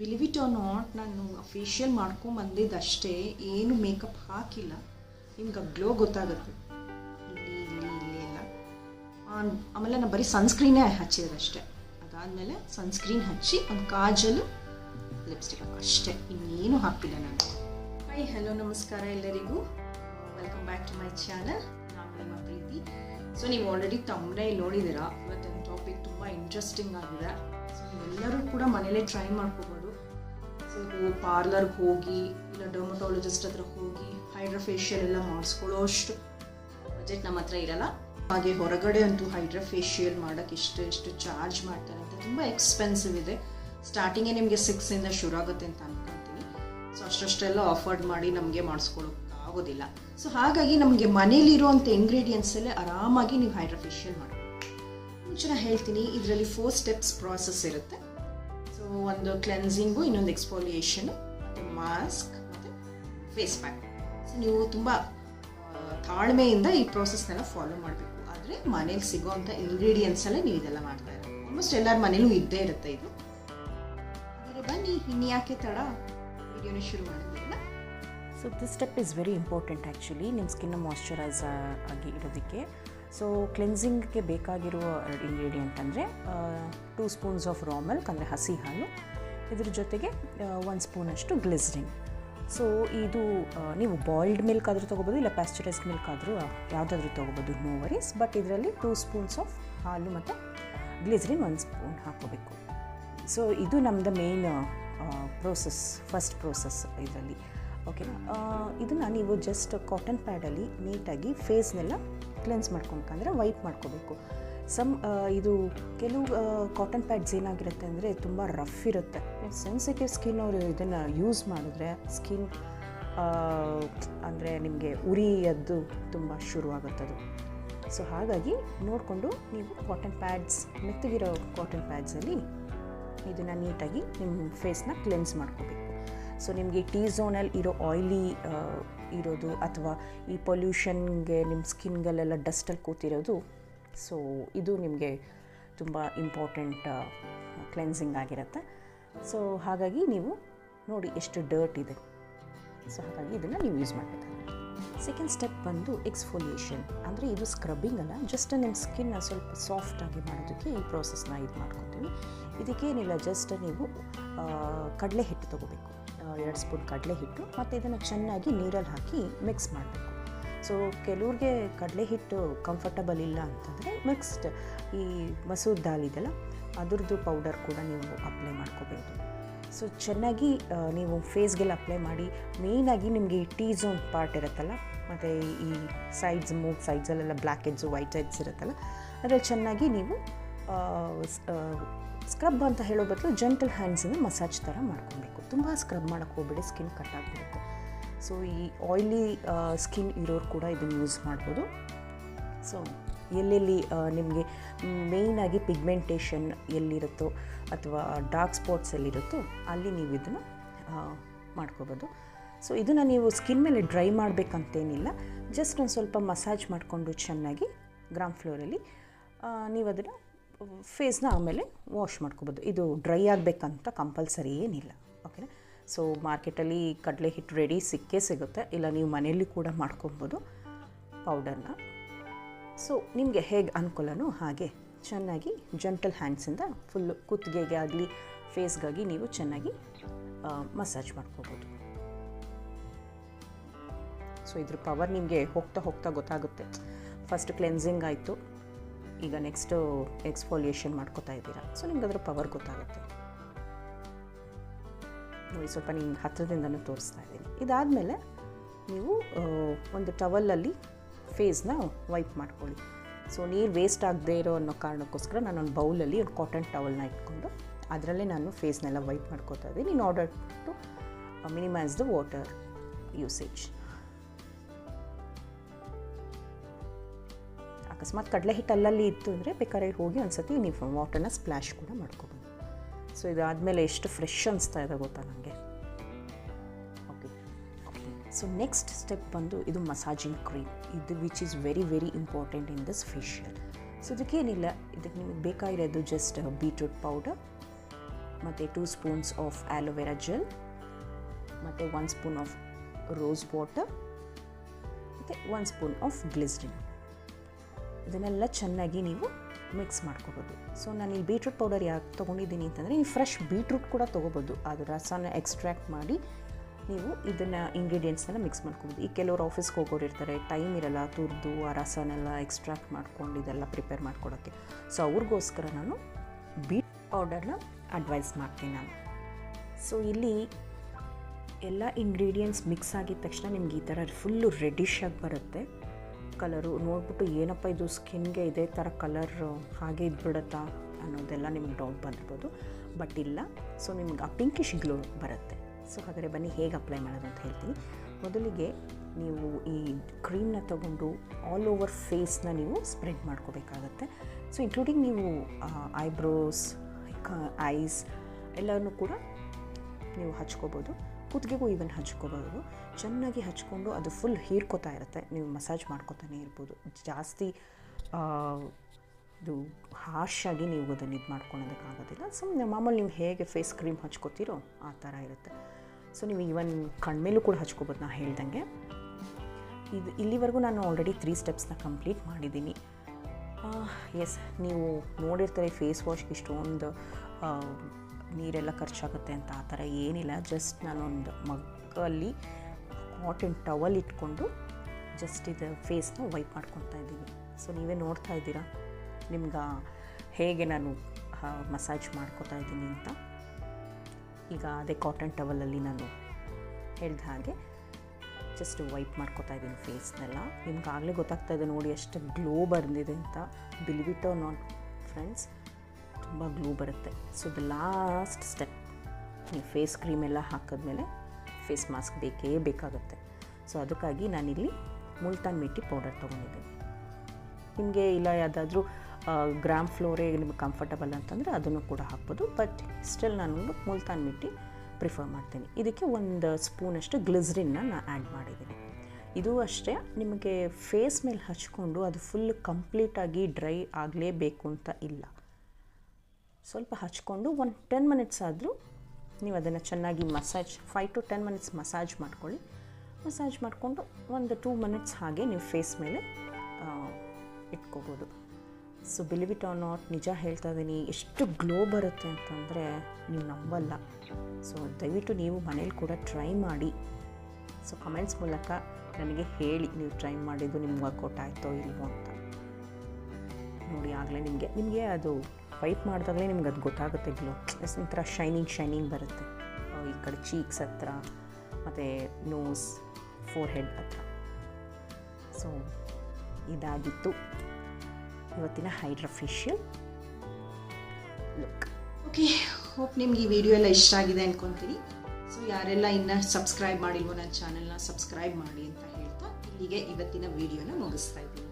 Believe it or not ನಾನು facial ಮಾಡ್ಕೊಂಬಂದಿದ್ದು ಅಷ್ಟೇ ಏನು ಮೇಕಪ್ ಹಾಕಿಲ್ಲ. ನಿಮ್ಗೆ ಗ್ಲೋ ಗೊತ್ತಾಗುತ್ತೆ. ಇಲ್ಲಿ ಇಲ್ಲಿ ಇಲ್ಲಿ ಎಲ್ಲ. ಆಮೇಲೆ ನಾನು ಬರೀ ಸನ್ಸ್ಕ್ರೀನೇ ಅಷ್ಟೇ ಅದಾದಮೇಲೆ ಸನ್ಸ್ಕ್ರೀನ್ ಹಚ್ಚಿ ಒಂದು ಕಾಜಲು ಲಿಪ್ಸ್ಟಿಕ್ ಅಷ್ಟೇ. ಇನ್ನೇನು ಹಾಕಿಲ್ಲ ನಾನು. ಹಾಯ್ ಹಲೋ ನಮಸ್ಕಾರ ಎಲ್ಲರಿಗೂ. Welcome back to my channel ನಾನು ನಿಮ್ಮ ಪ್ರೀತಿ. ಸೊ ನೀವು ಆಲ್ರೆಡಿ ತಮ್ಮನೇ ನೋಡಿದ್ದೀರಾ. ಇವತ್ತಿನ ಟಾಪಿಕ್ ತುಂಬ ಇಂಟ್ರೆಸ್ಟಿಂಗ್ ಆಗಿದೆ. ಸೊ ನೀವೆಲ್ಲರೂ ಕೂಡ ಮನೇಲೇ ಟ್ರೈ ಮಾಡ್ಕೋಬೋದು. ಇದು ಪಾರ್ಲರ್ಗೆ ಹೋಗಿ, ಇಲ್ಲ ಡರ್ಮಟಾಲಜಿಸ್ಟ್ ಹತ್ರ ಹೋಗಿ ಹೈಡ್ರಾ ಫೇಶಿಯಲ್ ಎಲ್ಲ ಮಾಡಿಸ್ಕೊಳ್ಳೋ ಅಷ್ಟು ಬಜೆಟ್ ನಮ್ಮ ಹತ್ರ ಇರಲ್ಲ. ಹಾಗೆ ಹೊರಗಡೆ ಅಂತೂ ಹೈಡ್ರಾ ಫೇಶಿಯಲ್ ಮಾಡೋಕ್ಕೆ ಇಷ್ಟು ಇಷ್ಟು ಚಾರ್ಜ್ ಮಾಡ್ತಾರೆ ಅಂತ ತುಂಬ ಎಕ್ಸ್ಪೆನ್ಸಿವ್ ಇದೆ. ಸ್ಟಾರ್ಟಿಂಗೇ ನಿಮಗೆ ಸಿಕ್ಸಿಂದ ಶುರು ಆಗುತ್ತೆ ಅಂತ ಅನ್ಕೊಂತೀನಿ. ಸೊ ಅಷ್ಟಷ್ಟೆಲ್ಲ ಆಫರ್ಡ್ ಮಾಡಿ ನಮಗೆ ಆಗೋದಿಲ್ಲ ಸೊ ಹಾಗಾಗಿ ನಮಗೆ ಮನೇಲಿರುವಂಥ ಇಂಗ್ರೀಡಿಯೆಂಟ್ಸಲ್ಲೇ ಆರಾಮಾಗಿ ನೀವು ಹೈಡ್ರಾ ಫೇಶಿಯಲ್ ಮಾಡ್ಬೋದು ಮುಂಚೆ ಹೇಳ್ತೀನಿ, ಇದರಲ್ಲಿ ಫೋರ್ ಸ್ಟೆಪ್ಸ್ ಪ್ರಾಸೆಸ್ ಇರುತ್ತೆ. ಒಂದು ಕ್ಲೆನ್ಸಿಂಗು ಇನ್ನೊಂದು ಎಕ್ಸ್ಪೋಲಿಯೇಷನು ಮತ್ತು ಮಾಸ್ಕ್ ಮತ್ತು ಫೇಸ್ ಪ್ಯಾಕ್ ಸೊ ನೀವು ತುಂಬ ತಾಳ್ಮೆಯಿಂದ ಈ ಪ್ರೋಸೆಸ್ನೆಲ್ಲ ಫಾಲೋ ಮಾಡಬೇಕು. ಆದರೆ ಮನೇಲಿ ಸಿಗೋವಂಥ ಇಂಗ್ರೀಡಿಯೆಂಟ್ಸಲ್ಲೇ ನೀವು ಇದೆಲ್ಲ ಮಾಡ್ತಾ ಇರೋ ಆಲ್ಮೋಸ್ಟ್ ಎಲ್ಲರ ಮನೇಲೂ ಇದ್ದೇ ಇರುತ್ತೆ ಇದು. ಅದರ ಬನ್ನಿ ಇನ್ಯಾಕೆ ತಡ? ವಿಡಿಯೋನ ಶುರು ಮಾಡಿದ್ರಲ್ಲ so this step is very important actually ನಿಮ್ಮ ಸ್ಕಿನ್ನ ಮಾಯಶ್ಚರೈಸ್ ಆಗಿ ಇರೋದಕ್ಕೆ. ಸೊ ಕ್ಲೆನ್ಸಿಂಗ್ಗೆ ಬೇಕಾಗಿರುವ ಎರಡು ಇಂಗ್ರೀಡಿಯೆಂಟ್ ಅಂದರೆ two spoons of raw milk ಅಂದರೆ ಹಸಿ ಹಾಲು. ಇದ್ರ ಜೊತೆಗೆ ಒಂದು ಸ್ಪೂನಷ್ಟು ಗ್ಲಿಸ್ರಿನ್ ಸೊ ಇದು ನೀವು ಬಾಯ್ಲ್ಡ್ ಮಿಲ್ಕ್ ಆದರೂ ತೊಗೋಬೋದು, ಇಲ್ಲ ಪ್ಯಾಸ್ಚರೈಸ್ಡ್ ಮಿಲ್ಕ್ ಆದರೂ ಯಾವುದಾದ್ರೂ ತೊಗೋಬೋದು ನೋ ವರೀಸ್ ಬಟ್ ಇದರಲ್ಲಿ ಟೂ ಸ್ಪೂನ್ಸ್ ಆಫ್ ಹಾಲು ಮತ್ತು ಗ್ಲಿಸ್ರಿನ್ ಒಂದು ಸ್ಪೂನ್ ಹಾಕೋಬೇಕು ಸೊ ಇದು ನಮ್ಮದು ಮೇನ್ ಪ್ರೋಸೆಸ್ ಫಸ್ಟ್ ಪ್ರೋಸೆಸ್ ಇದರಲ್ಲಿ. ಓಕೆನಾ ಇದನ್ನು ನೀವು ಜಸ್ಟ್ ಕಾಟನ್ ಪ್ಯಾಡಲ್ಲಿ ನೀಟಾಗಿ ಫೇಸ್ನೆಲ್ಲ ಕ್ಲೆನ್ಸ್ ಮಾಡ್ಕೊಬೇಕಂದ್ರೆ ವೈಪ್ ಮಾಡ್ಕೋಬೇಕು. ಸಮ್ ಇದು ಕೆಲವು ಕಾಟನ್ ಪ್ಯಾಡ್ಸ್ ಏನಾಗಿರುತ್ತೆ ಅಂದರೆ ತುಂಬ ರಫ್ ಇರುತ್ತೆ. ಸೆನ್ಸಿಟಿವ್ ಸ್ಕಿನ್ ಅವರು ಇದನ್ನು ಯೂಸ್ ಮಾಡಿದ್ರೆ ಸ್ಕಿನ್ ಅಂದರೆ ನಿಮಗೆ ಉರಿಯದ್ದು ತುಂಬ ಶುರುವಾಗುತ್ತದು ಸೊ ಹಾಗಾಗಿ ನೋಡಿಕೊಂಡು ನೀವು ಕಾಟನ್ ಪ್ಯಾಡ್ಸ್ ಮೆತ್ತಗಿರೋ ಕಾಟನ್ ಪ್ಯಾಡ್ಸಲ್ಲಿ ಇದನ್ನು ನೀಟಾಗಿ ನಿಮ್ಮ ಫೇಸ್ನ ಕ್ಲೆನ್ಸ್ ಮಾಡ್ಕೋಬೇಕು. ಸೊ ನಿಮಗೆ ಟೀ ಝೋನಲ್ಲಿ ಇರೋ ಆಯ್ಲಿ ಇರೋದು ಅಥವಾ ಈ ಪೊಲ್ಯೂಷನ್ಗೆ ನಿಮ್ಮ ಸ್ಕಿನ್ಗಳೆಲ್ಲ ಡಸ್ಟಲ್ಲಿ ಕೂತಿರೋದು. ಸೊ ಇದು ನಿಮಗೆ ತುಂಬ ಇಂಪಾರ್ಟೆಂಟ್ ಕ್ಲೆನ್ಸಿಂಗ್ ಆಗಿರುತ್ತೆ. ಸೊ ಹಾಗಾಗಿ ನೀವು ನೋಡಿ ಎಷ್ಟು ಡರ್ಟ್ ಇದೆ. ಸೊ ಹಾಗಾಗಿ ಇದನ್ನು ನೀವು ಯೂಸ್ ಮಾಡಬೇಕಾಗುತ್ತೆ ಸೆಕೆಂಡ್ ಸ್ಟೆಪ್ ಬಂದು ಎಕ್ಸ್ಫೋಲಿಯೇಷನ್ ಅಂದರೆ ಇದು ಸ್ಕ್ರಬ್ಬಿಂಗ್ ಅಲ್ಲ ಜಸ್ಟ್ ನಿಮ್ಮ ಸ್ಕಿನ್ನ ಸ್ವಲ್ಪ ಸಾಫ್ಟಾಗಿ ಮಾಡೋದಕ್ಕೆ ಈ ಪ್ರೋಸೆಸ್ನ ಇದು ಮಾಡ್ಕೊತೀವಿ. ಇದಕ್ಕೇನಿಲ್ಲ ಜಸ್ಟ್ ನೀವು ಕಡಲೆ ಹಿಟ್ಟು ತೊಗೋಬೇಕು. ಎರಡು ಸ್ಪೂನ್ ಕಡಲೆ ಹಿಟ್ಟು ಮತ್ತು ಇದನ್ನು ಚೆನ್ನಾಗಿ ನೀರಲ್ಲಿ ಹಾಕಿ ಮಿಕ್ಸ್ ಮಾಡಬೇಕು. ಸೊ ಕೆಲವ್ರಿಗೆ ಕಡಲೆ ಹಿಟ್ಟು ಕಂಫರ್ಟಬಲ್ ಇಲ್ಲ ಅಂತಂದರೆ ಮಿಕ್ಸ್ಡ್ ಈ ಮಸೂರ್ ದಾಲ್ ಇದೆಲ್ಲ ಅದ್ರದ್ದು ಪೌಡರ್ ಕೂಡ ನೀವು ಅಪ್ಲೈ ಮಾಡ್ಕೋಬೇಕು ಸೊ ಚೆನ್ನಾಗಿ ನೀವು ಫೇಸ್ಗೆಲ್ಲ ಅಪ್ಲೈ ಮಾಡಿ ಮೇಯ್ನಾಗಿ ನಿಮಗೆ ಈ ಟೀ ಝೋನ್ ಪಾರ್ಟ್ ಇರುತ್ತಲ್ಲ, ಮತ್ತು ಈ ಸೈಡ್ಸ್ ಮೂಗ್ ಸೈಡ್ಸಲ್ಲೆಲ್ಲ ಬ್ಲ್ಯಾಕ್ ಹೆಡ್ಸು ವೈಟ್ ಹೆಡ್ಸ್ ಇರುತ್ತಲ್ಲ, ಅದ್ರಲ್ಲಿ ಚೆನ್ನಾಗಿ ನೀವು ಸ್ಕ್ರಬ್ ಅಂತ ಹೇಳೋ ಬದಲು ಜೆಂಟಲ್ ಹ್ಯಾಂಡ್ಸಿಂದ ಮಸಾಜ್ ಥರ ಮಾಡ್ಕೊಬೇಕು. ತುಂಬ ಸ್ಕ್ರಬ್ ಮಾಡೋಕ್ಕೆ ಹೋಗ್ಬೇಡಿ, ಸ್ಕಿನ್ ಕಟ್ ಆಗಿಬಿಡುತ್ತೆ. ಸೊ, ಈ ಆಯ್ಲಿ ಸ್ಕಿನ್ ಇರೋರು ಕೂಡ ಇದನ್ನು ಯೂಸ್ ಮಾಡ್ಬೋದು. ಸೊ, ಎಲ್ಲೆಲ್ಲಿ ನಿಮಗೆ ಮೇಯ್ನಾಗಿ ಪಿಗ್ಮೆಂಟೇಷನ್ ಎಲ್ಲಿರುತ್ತೋ ಅಥವಾ ಡಾರ್ಕ್ ಸ್ಪಾಟ್ಸ್ ಎಲ್ಲಿರುತ್ತೋ ಅಲ್ಲಿ ನೀವು ಇದನ್ನು ಮಾಡ್ಕೋಬೋದು. ಸೊ, ಇದನ್ನು ನೀವು ಸ್ಕಿನ್ ಮೇಲೆ ಡ್ರೈ ಮಾಡಬೇಕಂತೇನಿಲ್ಲ. ಜಸ್ಟ್ ಒಂದು ಸ್ವಲ್ಪ ಮಸಾಜ್ ಮಾಡಿಕೊಂಡು ಚೆನ್ನಾಗಿ ಗ್ರಾಮ್ ಫ್ಲೋರಲ್ಲಿ ನೀವು ಅದನ್ನು ಫೇಸ್ನ ಆಮೇಲೆ ವಾಶ್ ಮಾಡ್ಕೋಬೋದು. ಇದು ಡ್ರೈ ಆಗಬೇಕಂತ ಕಂಪಲ್ಸರಿ ಏನಿಲ್ಲ. ಓಕೆನಾ ಸೊ ಮಾರ್ಕೆಟಲ್ಲಿ ಕಡಲೆ ಹಿಟ್ಟು ರೆಡಿ ಸಿಕ್ಕೇ ಸಿಗುತ್ತೆ. ಇಲ್ಲ, ನೀವು ಮನೆಯಲ್ಲಿ ಕೂಡ ಮಾಡ್ಕೊಬೋದು ಪೌಡರ್ನ ಸೊ ನಿಮಗೆ ಹೇಗೆ ಅನುಕೂಲನೋ ಹಾಗೆ ಚೆನ್ನಾಗಿ ಜಂಟಲ್ ಹ್ಯಾಂಡ್ಸಿಂದ ಫುಲ್ಲು ಕುತ್ತಿಗೆಗೆ ಆಗಲಿ ಫೇಸ್ಗಾಗಿ ನೀವು ಚೆನ್ನಾಗಿ ಮಸಾಜ್ ಮಾಡ್ಕೋಬೋದು. ಸೊ ಇದ್ರ ಪವರ್ ನಿಮಗೆ ಹೋಗ್ತಾ ಹೋಗ್ತಾ ಗೊತ್ತಾಗುತ್ತೆ. ಫಸ್ಟ್ ಕ್ಲೆನ್ಸಿಂಗ್ ಆಯಿತು. ಈಗ ನೆಕ್ಸ್ಟು ಎಕ್ಸ್ಫೋಲಿಯೇಷನ್ ಮಾಡ್ಕೋತಾ ಇದ್ದೀರಾ? ಸೊ ನಿಮ್ಗೆ ಅದರ ಪವರ್ ಗೊತ್ತಾಗುತ್ತೆ. ನೋಡಿ, ಸ್ವಲ್ಪ ನಿಮ್ಗೆ ಹತ್ತಿರದಿಂದನೂ ತೋರಿಸ್ತಾ ಇದ್ದೀನಿ. ಇದಾದಮೇಲೆ ನೀವು ಒಂದು ಟವಲಲ್ಲಿ ಫೇಸ್ನ ವೈಪ್ ಮಾಡ್ಕೊಳ್ಳಿ. ಸೊ ನೀರು ವೇಸ್ಟ್ ಆಗದೆ ಇರೋ ಅನ್ನೋ ಕಾರಣಕ್ಕೋಸ್ಕರ ನಾನು ಒಂದು ಬೌಲಲ್ಲಿ ಒಂದು ಕಾಟನ್ ಟವಲ್ನ ಇಟ್ಕೊಂಡು ಅದರಲ್ಲೇ ನಾನು ಫೇಸ್ನೆಲ್ಲ ವೈಪ್ ಮಾಡ್ಕೋತಾ ಇದ್ದೀನಿ in order to minimise the water usage ಅಕಸ್ಮಾತ್ ಕಡಲೆ ಹಿಟ್ಟು ಅಲ್ಲಲ್ಲಿ ಇತ್ತು ಅಂದರೆ ಬೇಕಾದ್ರೆ ಹೋಗಿ ಒಂದು ಸತಿ ನೀವು ವಾಟರ್ನ ಸ್ಪ್ಲ್ಯಾಶ್ ಕೂಡ ಮಾಡ್ಕೋಬೋದು. ಸೊ ಇದಾದಮೇಲೆ ಎಷ್ಟು ಫ್ರೆಶ್ ಅನಿಸ್ತಾ ಇದೆ ಗೊತ್ತಾ ನನಗೆ ಓಕೆ ಸೊ ನೆಕ್ಸ್ಟ್ ಸ್ಟೆಪ್ ಬಂದು ಇದು ಮಸಾಜಿಂಗ್ ಕ್ರೀಮ್ ಇದು which is very very important in this facial so ಇದಕ್ಕೇನಿಲ್ಲ. ಇದಕ್ಕೆ ನಿಮಗೆ ಬೇಕಾಗಿರೋದು ಜಸ್ಟ್ ಬೀಟ್ರೂಟ್ ಪೌಡರ್ ಮತ್ತು two spoons of aloe vera gel ಮತ್ತು one spoon of rose water ಮತ್ತು ಒನ್ ಸ್ಪೂನ್ ಆಫ್ ಗ್ಲಿಸ್ರಿನ್ ಇದನ್ನೆಲ್ಲ ಚೆನ್ನಾಗಿ ನೀವು ಮಿಕ್ಸ್ ಮಾಡ್ಕೋಬೋದು. ಸೊ ನಾನು ಈ ಬೀಟ್ರೂಟ್ ಪೌಡರ್ ಯಾಕೆ ತೊಗೊಂಡಿದ್ದೀನಿ ಅಂತಂದರೆ, ನೀವು ಫ್ರೆಶ್ ಬೀಟ್ರೂಟ್ ಕೂಡ ತೊಗೋಬೋದು. ಅದು ರಸನ ಎಕ್ಸ್ಟ್ರಾಕ್ಟ್ ಮಾಡಿ ನೀವು ಇದನ್ನು ಇಂಗ್ರೀಡಿಯೆಂಟ್ಸ್ನೆಲ್ಲ ಮಿಕ್ಸ್ ಮಾಡ್ಕೋಬೋದು. ಈ ಕೆಲವರು ಆಫೀಸ್ಗೆ ಹೋಗೋರು ಇರ್ತಾರೆ ಟೈಮ್ ಇರಲ್ಲ, ತುರಿದು ಆ ರಸನೆಲ್ಲ ಎಕ್ಸ್ಟ್ರಾಕ್ಟ್ ಮಾಡ್ಕೊಂಡು ಇದೆಲ್ಲ ಪ್ರಿಪೇರ್ ಮಾಡ್ಕೊಡೋಕ್ಕೆ ಸೊ ಅವ್ರಿಗೋಸ್ಕರ ನಾನು ಬೀಟ್ ಪೌಡರ್ನ ಅಡ್ವೈಸ್ ಮಾಡ್ತೀನಿ ನಾನು. ಸೊ ಇಲ್ಲಿ ಎಲ್ಲ ಇಂಗ್ರೀಡಿಯೆಂಟ್ಸ್ ಮಿಕ್ಸ್ ಆಗಿದ ತಕ್ಷಣ ನಿಮ್ಗೆ ಈ ಥರ ಫುಲ್ಲು ರೆಡಿಶ್ ಆಗಿ ಬರುತ್ತೆ. ಕಲರು ನೋಡ್ಬಿಟ್ಟು ಏನಪ್ಪ ಇದು ಸ್ಕಿನ್ಗೆ ಇದೇ ಥರ ಕಲರ್ ಹಾಗೆ ಇದ್ಬಿಡುತ್ತಾ ಅನ್ನೋದೆಲ್ಲ ನಿಮ್ಗೆ ಡೌಟ್ ಬಂದಿರ್ಬೋದು ಬಟ್ ಇಲ್ಲ. ಸೊ ನಿಮ್ಗೆ ಆ ಪಿಂಕಿಶ್ ಗ್ಲೋ ಬರುತ್ತೆ. ಸೊ ಹಾಗಾದರೆ ಬನ್ನಿ ಹೇಗೆ ಅಪ್ಲೈ ಮಾಡೋದು ಅಂತ ಹೇಳ್ತೀನಿ. ಮೊದಲಿಗೆ ನೀವು ಈ ಕ್ರೀಮ್ನ ತಗೊಂಡು ಆಲ್ ಓವರ್ ಫೇಸ್ನ ನೀವು ಸ್ಪ್ರೆಡ್ ಮಾಡ್ಕೋಬೇಕಾಗತ್ತೆ. ಸೊ ಇನ್ಕ್ಲೂಡಿಂಗ್ ನೀವು ಐಬ್ರೋಸ್ ಐಸ್ ಎಲ್ಲನೂ ಕೂಡ ನೀವು ಹಚ್ಕೋಬೋದು. ಕುತ್ತಿಗೆಗೂ ಈವನ್ ಹಚ್ಕೋಬೋದು ಚೆನ್ನಾಗಿ ಹಚ್ಕೊಂಡು ಅದು ಫುಲ್ ಹೀರ್ಕೋತಾ ಇರುತ್ತೆ. ನೀವು ಮಸಾಜ್ ಮಾಡ್ಕೋತಾನೆ ಇರ್ಬೋದು. ಜಾಸ್ತಿ ಇದು ಹಾಶಾಗಿ ನೀವು ಅದನ್ನು ಇದು ಮಾಡ್ಕೊಳೋದಕ್ಕಾಗೋದಿಲ್ಲ ಸುಮ್ಮನೆ ಮಾಮೂಲಿ ನೀವು ಹೇಗೆ ಫೇಸ್ ಕ್ರೀಮ್ ಹಚ್ಕೋತೀರೋ ಆ ಥರ ಇರುತ್ತೆ. ಸೊ ನೀವು ಈವನ್ ಕಣ್ಮೇಲೂ ಕೂಡ ಹಚ್ಕೋಬೋದು ನಾ ಹೇಳ್ದಂಗೆ. ಇದು ಇಲ್ಲಿವರೆಗೂ ನಾನು ಆಲ್ರೆಡಿ ತ್ರೀ ಸ್ಟೆಪ್ಸ್ನ ಕಂಪ್ಲೀಟ್ ಮಾಡಿದ್ದೀನಿ. ಎಸ್ ನೀವು ನೋಡಿರ್ತಾರೆ ಫೇಸ್ ವಾಶ್ಗೆ ಇಷ್ಟೊಂದು ನೀರೆಲ್ಲ ಖರ್ಚಾಗುತ್ತೆ ಅಂತ ಆ ಥರ ಏನಿಲ್ಲ. ಜಸ್ಟ್ ನಾನೊಂದು ಮಗ್ಗಲ್ಲಿ ಕಾಟನ್ ಟವಲ್ ಇಟ್ಕೊಂಡು ಜಸ್ಟ್ ಇದು ಫೇಸ್ನ ವೈಪ್ ಮಾಡ್ಕೊತಾ ಇದ್ದೀನಿ ಸೊ ನೀವೇ ನೋಡ್ತಾ ಇದ್ದೀರಾ ನಿಮ್ಗೆ ಹೇಗೆ ನಾನು ಮಸಾಜ್ ಮಾಡ್ಕೋತಾ ಇದ್ದೀನಿ ಅಂತ. ಈಗ ಅದೇ ಕಾಟನ್ ಟವಲಲ್ಲಿ ನಾನು ಹೇಳಿದ ಹಾಗೆ ಜಸ್ಟ್ ವೈಪ್ ಮಾಡ್ಕೋತಾ ಇದ್ದೀನಿ ಫೇಸ್ನೆಲ್ಲ ನಿಮ್ಗೆ ಆಗಲೇ ಗೊತ್ತಾಗ್ತಾ ಇದೆ ನೋಡಿ, ಎಷ್ಟು ಗ್ಲೋ ಬಂದಿದೆ ಅಂತ. Believe it or not friends ತುಂಬ ಗ್ಲೂ ಬರುತ್ತೆ. ಸೊ ದ ಲಾಸ್ಟ್ ಸ್ಟೆಪ್ ನೀವು ಫೇಸ್ ಕ್ರೀಮ್ ಎಲ್ಲ ಹಾಕಿದ್ಮೇಲೆ ಫೇಸ್ ಮಾಸ್ಕ್ ಬೇಕೇ ಬೇಕಾಗುತ್ತೆ. ಸೊ ಅದಕ್ಕಾಗಿ ನಾನಿಲ್ಲಿ ಮುಲ್ತಾನ್ ಮಿಟ್ಟಿ ಪೌಡರ್ ತೊಗೊಂಡಿದ್ದೀನಿ. ನಿಮಗೆ ಇಲ್ಲ ಯಾವುದಾದ್ರೂ ಗ್ರಾಮ್ ಫ್ಲೋರೇ ನಿಮಗೆ ಕಂಫರ್ಟಬಲ್ ಅಂತಂದರೆ ಅದನ್ನು ಕೂಡ ಹಾಕ್ಬೋದು. ಬಟ್ ಸ್ಟಿಲ್ ನಾನು ಮುಲ್ತಾನ್ ಮಿಟ್ಟಿ ಪ್ರಿಫರ್ ಮಾಡ್ತೀನಿ. ಇದಕ್ಕೆ ಒಂದು ಸ್ಪೂನಷ್ಟು ಗ್ಲಿಸ್ರಿನ್ನ ನಾನು ಆ್ಯಡ್ ಮಾಡಿದ್ದೀನಿ. ಇದು ಅಷ್ಟೇ, ನಿಮಗೆ ಫೇಸ್ ಮೇಲೆ ಹಚ್ಕೊಂಡು ಅದು ಫುಲ್ ಕಂಪ್ಲೀಟಾಗಿ ಡ್ರೈ ಆಗಲೇಬೇಕು ಅಂತ ಇಲ್ಲ. ಸ್ವಲ್ಪ ಹಚ್ಕೊಂಡು ಒಂದು ಟೆನ್ ಮಿನಿಟ್ಸ್ ಆದರೂ ನೀವು ಅದನ್ನು ಚೆನ್ನಾಗಿ massage five to ten minutes massage ಮಾಡ್ಕೊಳ್ಳಿ. ಮಸಾಜ್ ಮಾಡಿಕೊಂಡು ಒಂದು ಟೂ ಮಿನಿಟ್ಸ್ ಹಾಗೆ ನೀವು ಫೇಸ್ ಮೇಲೆ ಇಟ್ಕೋಬೋದು. ಸೊ ಇಟ್ ಆರ್ ನಾಟ್ ನಿಜ ಹೇಳ್ತಾ ಇದ್ದೀನಿ ಎಷ್ಟು ಗ್ಲೋ ಬರುತ್ತೆ ಅಂತಂದರೆ ನೀವು ನಂಬಲ್ಲ. ಸೊ ದಯವಿಟ್ಟು ನೀವು ಮನೇಲಿ ಕೂಡ ಟ್ರೈ ಮಾಡಿ. ಸೊ ಕಮೆಂಟ್ಸ್ ಮೂಲಕ ನನಗೆ ಹೇಳಿ, ನೀವು ಟ್ರೈ ಮಾಡಿದ್ದು ನಿಮ್ಗೆ ವರ್ಕೌಟ್ ಆಯಿತೋ ಇಲ್ವೋ ಅಂತ. ನೋಡಿ, ಆಗಲೇ ನಿಮಗೆ ನಿಮಗೆ ಅದು ವೈಪ್ ಮಾಡಿದಾಗಲೇ ನಿಮ್ಗೆ ಅದು ಗೊತ್ತಾಗುತ್ತೆ ಗ್ಲೋ ಒಂಥರ ಶೈನಿಂಗ್ ಶೈನಿಂಗ್ ಬರುತ್ತೆ. ಈ ಕಡೆ ಚೀಕ್ಸ್ ಹತ್ರ, ಮತ್ತು ನೋಸ್ ಫೋರ್ ಹೆಡ್ ಹತ್ರ. ಸೊ ಇದಾಗಿತ್ತು. ಇವತ್ತಿನ ಹೈಡ್ರಾ ಲುಕ್ ಓಕೆ ಹೋಪ್ ನಿಮ್ಗೆ ಈ ವಿಡಿಯೋ ಎಲ್ಲ ಇಷ್ಟ ಆಗಿದೆ ಅನ್ಕೊಂತೀನಿ. ಸೊ ಯಾರೆಲ್ಲ ಇನ್ನೂ ಸಬ್ಸ್ಕ್ರೈಬ್ ಮಾಡಿಲ್ವೋ ನನ್ನ ಚಾನೆಲ್ನ ಸಬ್ಸ್ಕ್ರೈಬ್ ಮಾಡಿ ಅಂತ ಹೇಳ್ತಾ ಇಲ್ಲಿಗೆ ಇವತ್ತಿನ ವಿಡಿಯೋನ ಮುಗಿಸ್ತಾ ಇದ್ದೀನಿ.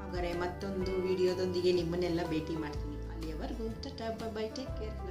ಹಾಗಾದರೆ ಮತ್ತೊಂದು ವಿಡಿಯೋದೊಂದಿಗೆ ನಿಮ್ಮನ್ನೆಲ್ಲ ಭೇಟಿ ಮಾಡ್ತೀನಿ. You're welcome. Tata. Bye bye. Take care.